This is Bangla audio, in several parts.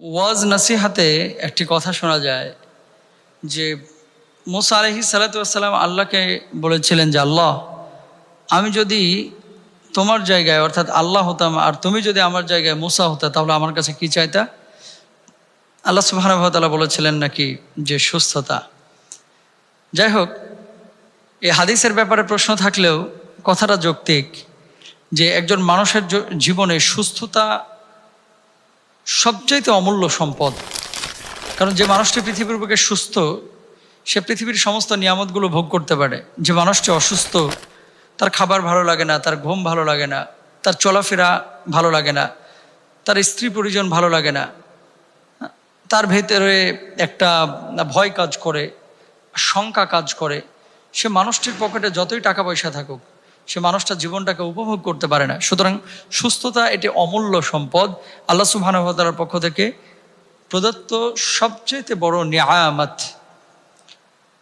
ওয়াজ নাসিহাতে একটি কথা শোনা যায় যে মোসা আলহি সালাতাম আল্লাহকে বলেছিলেন যে, আল্লাহ, আমি যদি তোমার জায়গায় অর্থাৎ আল্লাহ হতাম আর তুমি যদি আমার জায়গায় মোসা হতা, তাহলে আমার কাছে কি চাইতা? আল্লাহ সুবাহানুভাতালা বলেছিলেন নাকি যে, সুস্থতা। যাই হোক, এই হাদিসের ব্যাপারে প্রশ্ন থাকলেও কথাটা যৌক্তিক যে, একজন মানুষের জীবনে সুস্থতা সবচাইতে অমূল্য সম্পদ। কারণ যে মানুষটি পৃথিবীর বুকে সুস্থ, সে পৃথিবীর সমস্ত নিয়ামতগুলো ভোগ করতে পারে। যে মানুষটি অসুস্থ, তার খাবার ভালো লাগে না, তার ঘুম ভালো লাগে না, তার চলাফেরা ভালো লাগে না, তার স্ত্রী পরিজন ভালো লাগে না, তার ভেতরে একটা ভয় কাজ করে, শঙ্কা কাজ করে, সে মানুষটির পকেটে যতই টাকা পয়সা থাকুক সে মানুষটা জীবনটাকে উপভোগ করতে পারে না। সুতরাং সুস্থতা এটি অমূল্য সম্পদ। আল্লাহ সুবাহানুভাতার পক্ষ থেকে প্রদত্ত সবচেয়ে বড় নিয়ামত।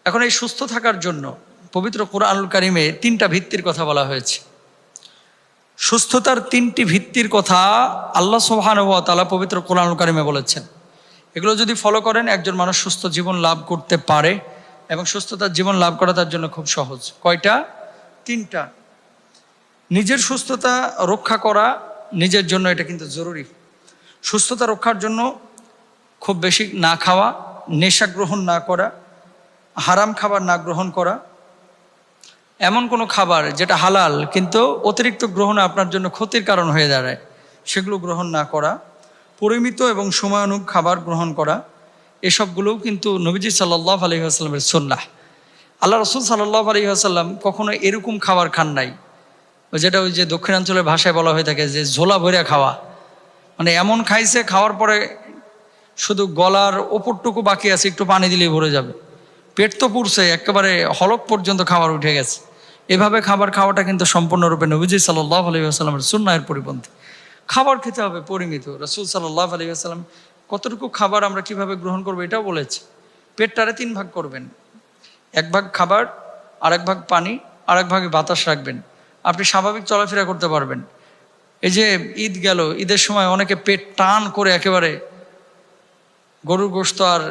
এখন এই সুস্থ থাকার জন্য পবিত্র কোরআনুল কারিমে তিনটা ভিত্তির কথা বলা হয়েছে। সুস্থতার তিনটি ভিত্তির কথা আল্লাহ সুবাহানুভাতালা পবিত্র কোরআনুল কারিমে বলেছেন। এগুলো যদি ফলো করেন, একজন মানুষ সুস্থ জীবন লাভ করতে পারে এবং সুস্থতার জীবন লাভ করা তার জন্য খুব সহজ। কয়টা? তিনটা। নিজের সুস্থতা রক্ষা করা নিজের জন্য এটা কিন্তু জরুরি। সুস্থতা রক্ষার জন্য খুব বেশি না খাওয়া, নেশা গ্রহণ না করা, হারাম খাবার না গ্রহণ করা, এমন কোনো খাবার যেটা হালাল কিন্তু অতিরিক্ত গ্রহণে আপনার জন্য ক্ষতির কারণ হয়ে দাঁড়ায়, সেগুলো গ্রহণ না করা, পরিমিত এবং সময়ানুগ খাবার গ্রহণ করা, এসবগুলোও কিন্তু নবীজি সাল্লাহ আলহিহাস্লামের সন্ন্যাহ আল্লাহ রসুল সাল্লাহ আলহিহাস্লাম কখনো এরকম খাবার খান নাই। ওই যেটা ওই যে দক্ষিণাঞ্চলের ভাষায় বলা হয়ে থাকে যে ঝোলা ভরে খাওয়া। মানে এমন খাইছে, খাওয়ার পরে শুধু গলার ওপরটুকু বাকি আছে, একটু পানি দিলেই ভরে যাবে। পেট তো পুড়ছে, একেবারে হলক পর্যন্ত খাবার উঠে গেছে। এভাবে খাবার খাওয়াটা কিন্তু সম্পূর্ণরূপে নবীজি সাল্লাহ আলহিহাস্লামের সুন্নায়ের পরিপন্থী। খাবার খেতে হবে পরিমিত। রসুল সাল্লাহ আলী আসাল্লাম কতটুকু খাবার আমরা কীভাবে গ্রহণ করব এটাও বলেছে। পেটটারে তিন ভাগ করবেন। এক ভাগ খাবার, আরেক ভাগ পানি, আরেক ভাগে বাতাস রাখবেন। আপনি স্বাভাবিক চলাফেরা করতে পারবেন। এই যে ঈদ গেল, ঈদের সময় অনেকে পেট টান করে একেবারে গরুর গোস্ত আর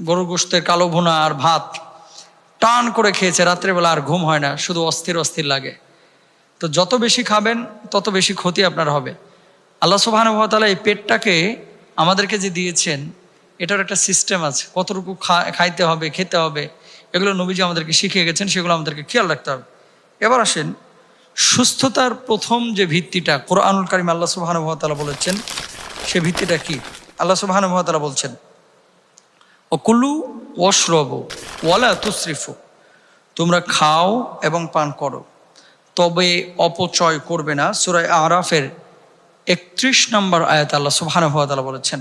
গরুর গোস্তের কালো ভুনা আর ভাত টান করে খেয়েছে, রাত্রেবেলা আর ঘুম হয় না, শুধু অস্থির অস্থির লাগে। তো যত বেশি খাবেন, তত বেশি ক্ষতি আপনার হবে। আল্লাহ সুবাহানুভাতালা এই পেটটাকে আমাদেরকে যে দিয়েছেন, এটার একটা সিস্টেম আছে। কতটুকু খাইতে হবে, খেতে হবে, এগুলো নবীজি আমাদেরকে শিখিয়ে গেছেন, সেগুলো আমাদেরকে খেয়াল রাখতে হবে। এবার আসেন, সুস্থতার প্রথম যে ভিত্তিটা কোরআনুল কারিম আল্লাহ সুবাহানুভাতালা বলেছেন, সে ভিত্তিটা কি? আল্লাহ সুবাহানুভাতালা বলছেন ও কুল্লু ওয়াশরব ওয়ালা তুসরিফু তোমরা খাও এবং পান করো। তবে অপচয় করবে না। সুরায় আরাফের একত্রিশ নম্বর আয়াত আল্লাহ সুবহানাহু বলেছেন,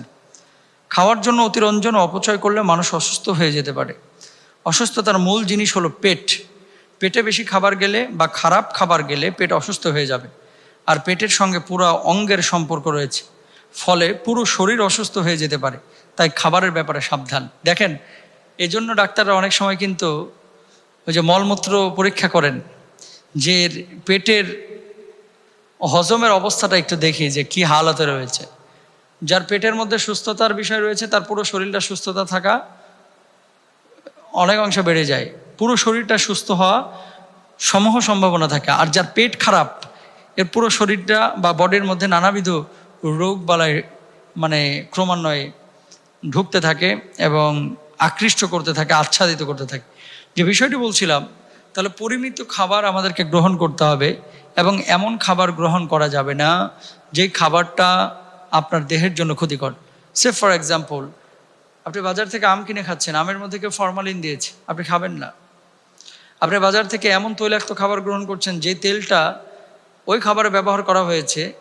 খাওয়ার জন্য অতিরঞ্জন অপচয় করলে মানুষ অসুস্থ হয়ে যেতে পারে। অসুস্থতার মূল জিনিস হলো পেট। পেটে বেশি খাবার গেলে বা খারাপ খাবার গেলে পেট অসুস্থ হয়ে যাবে। আর পেটের সঙ্গে পুরো অঙ্গের সম্পর্ক রয়েছে। ফলে পুরো শরীর অসুস্থ হয়ে যেতে পারে। তাই খাবারের ব্যাপারে সাবধান। দেখেন, এজন্য ডাক্তাররা অনেক সময় কিন্তু ওই যে মলমূত্র পরীক্ষা করেন যে পেটের হজমের অবস্থাটা একটু দেখি যে কি হালতে রয়েছে। যার পেটের মধ্যে সুস্থতার বিষয় রয়েছে, তার পুরো শরীরটা সুস্থতা থাকা অনেক অংশ বেড়ে যায়। পুরো শরীরটা সুস্থ হওয়া সমূহ সম্ভাবনা থাকে। আর যার পেট খারাপ, এর পুরো শরীরটা বা বডির মধ্যে নানাবিধ রোগ বালাই মানে ক্রমান্বয়ে ঢুকতে থাকে এবং আকৃষ্ট করতে থাকে, আচ্ছাদিত করতে থাকে। যে বিষয়টি বলছিলাম, তাহলে পরিমিত খাবার আমাদেরকে গ্রহণ করতে হবে এবং এমন খাবার গ্রহণ করা যাবে না, যেই খাবারটা আপনার দেহের জন্য ক্ষতিকর। সে ফর এক্সাম্পল, আপনি বাজার থেকে আম কিনে খাচ্ছেন, আমের মধ্যে কেউ ফরমালিন দিয়েছে, আপনি খাবেন না। আপনি বাজার থেকে এমন তৈলাক্ত খাবার গ্রহণ করছেন যে তেলটা ওই খাবারে ব্যবহার করা হয়েছে।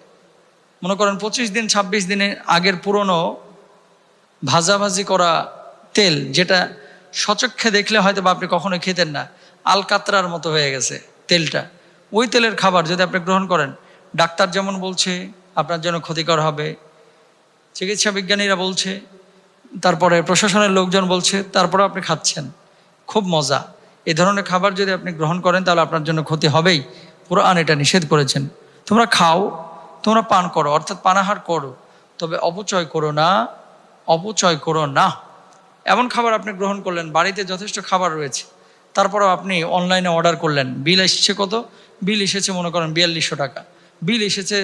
মনে করেন পঁচিশ দিন ২৬ দিনের আগের পুরনো ভাজাভাজি করা তেল যেটা সচক্ষে দেখলে হয়তো বা আপনি কখনো খেতেন না। আলকাতরার মতো হয়ে গেছে তেলটা। ওই তেলের খাবার যদি আপনি গ্রহণ করেন, ডাক্তার যেমন বলছে, আপনার জন্য ক্ষতিকর হবে। চিকিৎসা বিজ্ঞানীরা বলছে, তারপরে প্রশাসনের লোকজন বলছে তারপরে আপনি খাচ্ছেন। খুব মজা। এই ধরনের খাবার যদি আপনি গ্রহণ করেন, তাহলে আপনার জন্য ক্ষতি হবেই। পুরো আন এটা নিষেধ করেছেন। তোমরা খাও, তোমরা পান করো, অর্থাৎ পানাহার করো, তবে অপচয় করো না, অপচয় করো না। এমন খাবার আপনি গ্রহণ করলেন, বাড়িতে যথেষ্ট খাবার রয়েছে, তারপরেও আপনি অনলাইনে অর্ডার করলেন। বিল এসেছে কত? বিল এসেছে, মনে করেন, বিয়াল্লিশশো টাকা। বিল এসেছে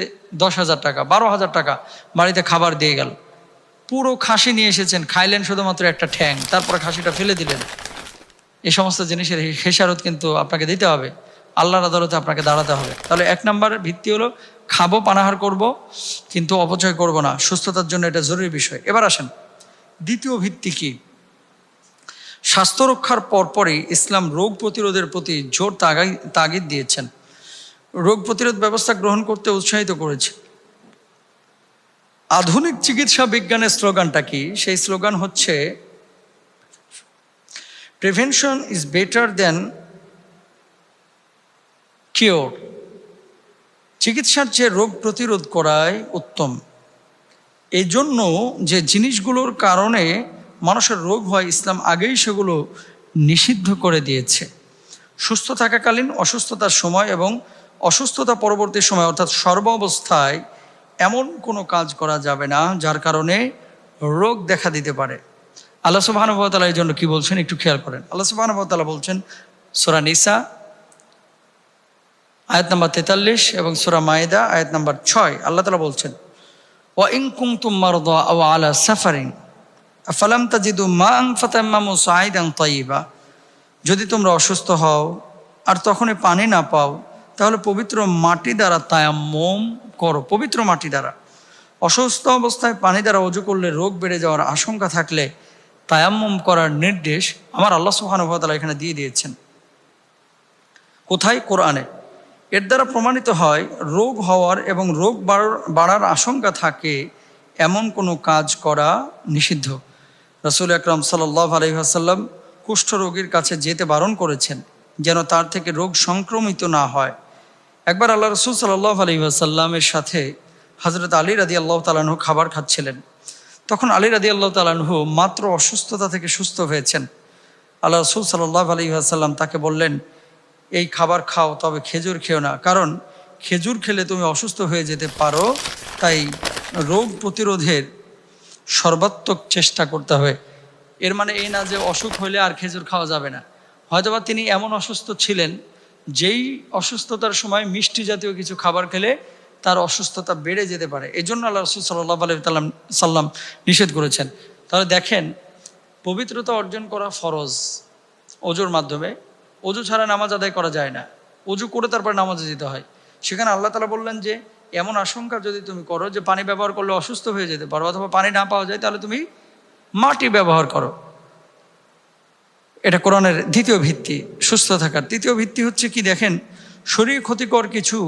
দশ হাজার টাকা, বারো হাজার টাকা, বাড়িতে খাবার দিয়ে গেল। পুরো খাসি নিয়ে এসেছেন, খাইলেন শুধুমাত্র একটা ঠ্যাং, তারপরে খাসিটা ফেলে দিলেন। এই সমস্ত জিনিসের খেসারত কিন্তু আপনাকে দিতে হবে। আল্লাহর আদালতে আপনাকে দাঁড়াতে হবে। তাহলে এক নম্বর ভিত্তি হলো, খাব, পানাহার করব, কিন্তু অপচয় করব না। সুস্থতার জন্য এটা জরুরি বিষয়। এবার আসেন, দ্বিতীয় ভিত্তি কি? স্বাস্থ্য রক্ষার পরপরই ইসলাম রোগ প্রতিরোধের প্রতি জোর তাগাই- তাগিদ দিয়েছেন। রোগ প্রতিরোধ ব্যবস্থা গ্রহণ করতে উৎসাহিত করেছে। আধুনিক চিকিৎসা বিজ্ঞানের স্লোগানটা কি? সেই স্লোগান হচ্ছে prevention is better than cure চিকিৎসার চেয়ে রোগ প্রতিরোধ করাই উত্তম। এই জন্য যে জিনিসগুলোর কারণে মানুষের রোগ হয়, ইসলাম আগেই সেগুলো নিষিদ্ধ করে দিয়েছে। সুস্থ থাকাকালীন অসুস্থতার সময় এবং অসুস্থতা পরবর্তী সময়, অর্থাৎ সর্বাবস্থায় এমন কোনো কাজ করা যাবে না, যার কারণে রোগ দেখা দিতে পারে। আল্লাহ সুবাহানুভতালা এই জন্য কি বলছেন? একটু খেয়াল করেন। আল্লাহ সুবাহানুভতালা বলছেন, সোরা নিসা, আয়াত নাম্বার তেতাল্লিশ এবং সোরা মায়েদা, আয়াত নাম্বার ছয়। আল্লাহ তালা বলছেন, ওয়া ইন কুনতুম মারদা আও আলা সাফারিন ফালাম তাজিদু মাআন ফাতাম্মামু সাইদান তাইয়িবা। যদি তোমরা অসুস্থ হও আর তখনই পানি না পাও, তাহলে পবিত্র মাটি দ্বারা তায়াম্মম করো, পবিত্র মাটি দ্বারা। অসুস্থ অবস্থায় পানি দ্বারা অজু করলে রোগ বেড়ে যাওয়ার আশঙ্কা থাকলে তায়াম্মম করার নির্দেশ আমার আল্লাহ সুবহানাহু এখানে দিয়ে দিয়েছেন। কোথায়? কোরআনে। এর দ্বারা প্রমাণিত হয়, রোগ হওয়ার এবং রোগ বাড়ার- আশঙ্কা থাকে এমন কোনো কাজ করা নিষিদ্ধ। রসুল আকরম সাল্লাহ কুষ্ঠ রোগীর কাছে যেতে বারণ করেছেন, যেন তার থেকে রোগ সংক্রমিত না হয়। একবার আল্লাহ রসুল সাল্লাহ আলহিহাসাল্লামের সাথে হজরত আলী রাদি আল্লাহ তালাহু খাবার খাচ্ছিলেন। তখন আলী রাদি আল্লাহ তালাহু মাত্র অসুস্থতা থেকে সুস্থ হয়েছেন। আল্লাহ রসুল সাল্লাহ আলহিহাসাল্লাম তাকে বললেন, এই খাবার খাও, তবে খেজুর খেও না। কারণ খেজুর খেলে তুমি অসুস্থ হয়ে যেতে পারো, তাই রোগ প্রতিরোধের সর্বাত্মক চেষ্টা করতে হবে। এর মানে এই না যে অসুখ হলে আর খেজুর খাওয়া যাবে না। হয়তোবা তিনি এমন অসুস্থ ছিলেন, যেই অসুস্থতার সময় মিষ্টি জাতীয় কিছু খাবার খেলে তার অসুস্থতা বেড়ে যেতে পারে। এই জন্য আল্লাহ রসুল সাল্লাহ আলাইসাল্লাম সাল্লাম নিষেধ করেছেন। তাহলে দেখেন, পবিত্রতা অর্জন করা ফরজ অজুর মাধ্যমে। অজু ছাড়া নামাজ আদায় করা যায় না। অজু করে তারপর নামাজে যেতে হয়। সেখানে আল্লাহ তালা বললেন যে, এমন আশঙ্কা যদি তুমি করো যে, পানি ব্যবহার করলে অসুস্থ হয়ে যেতে পারো অথবা পানি না পাওয়া যায়, তাহলে তুমি মাটি ব্যবহার করো। এটা কোরআনের দ্বিতীয় ভিত্তি, সুস্থ থাকার। তৃতীয় ভিত্তি হচ্ছে কি? দেখেন, শরীর ক্ষতিকর কিছু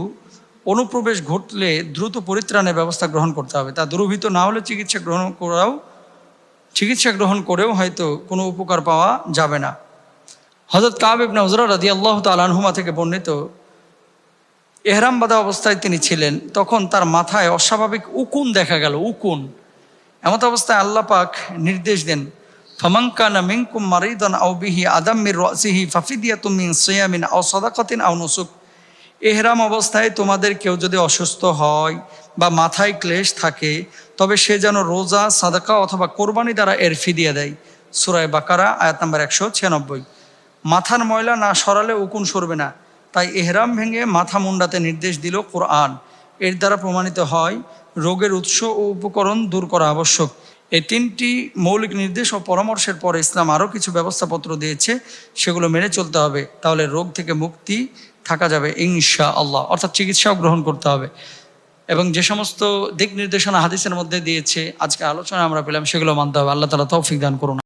অনুপ্রবেশ ঘটলে দ্রুত পরিত্রাণের ব্যবস্থা গ্রহণ করতে হবে। তা দুরভিত না হলে চিকিৎসা গ্রহণ করাও, চিকিৎসা গ্রহণ করেও হয়তো কোনো উপকার পাওয়া যাবে না। হজরত কাব ইবনে হজরা রাদি আল্লাহ তালহুমা থেকে বর্ণিত এহরাম বাঁধা অবস্থায় তিনি ছিলেন। তখন তার মাথায় অস্বাভাবিক উকুন দেখা গেল, উকুন। এমত অবস্থায় আল্লাহ পাক নির্দেশ দেন ফামাঙ্কানা মিনকুম মারিদান আও বিহি আদাম মির রাসিহি ফাফিদিয়াতুম মিন সিয়ামিন আও সদাকতিন আও নুসুক। এহরাম অবস্থায় তোমাদের কেউ যদি অসুস্থ হয় বা মাথায় ক্লেশ থাকে, তবে সে যেন রোজা, সাদাকা অথবা কোরবানি দ্বারা এর ফিদিয়ে দেয়। সুরায় বাকারা, আয়াত নাম্বার একশো ছিয়ানব্বই। মাথার ময়লা না সরালে উকুন সরবে না। তাই এহরাম ভেঙে মাথা মুন্ডাতে নির্দেশ দিল কোরআন। এর দ্বারা প্রমাণিত হয়, রোগের উৎস ও উপকরণ দূর করা আবশ্যক। এই তিনটি মৌলিক নির্দেশ ও পরামর্শের পরে ইসলাম আরও কিছু ব্যবস্থাপত্র দিয়েছে, সেগুলো মেনে চলতে হবে। তাহলে রোগ থেকে মুক্তি থাকা যাবে ইনশা আল্লাহ অর্থাৎ চিকিৎসাও গ্রহণ করতে হবে। এবং যে সমস্ত দিক নির্দেশনা হাদিসের মধ্যে দিয়েছে, আজকে আলোচনা আমরা পেলাম, সেগুলো মানতে হবে। আল্লাহ তালা তৌফিক দান করুন।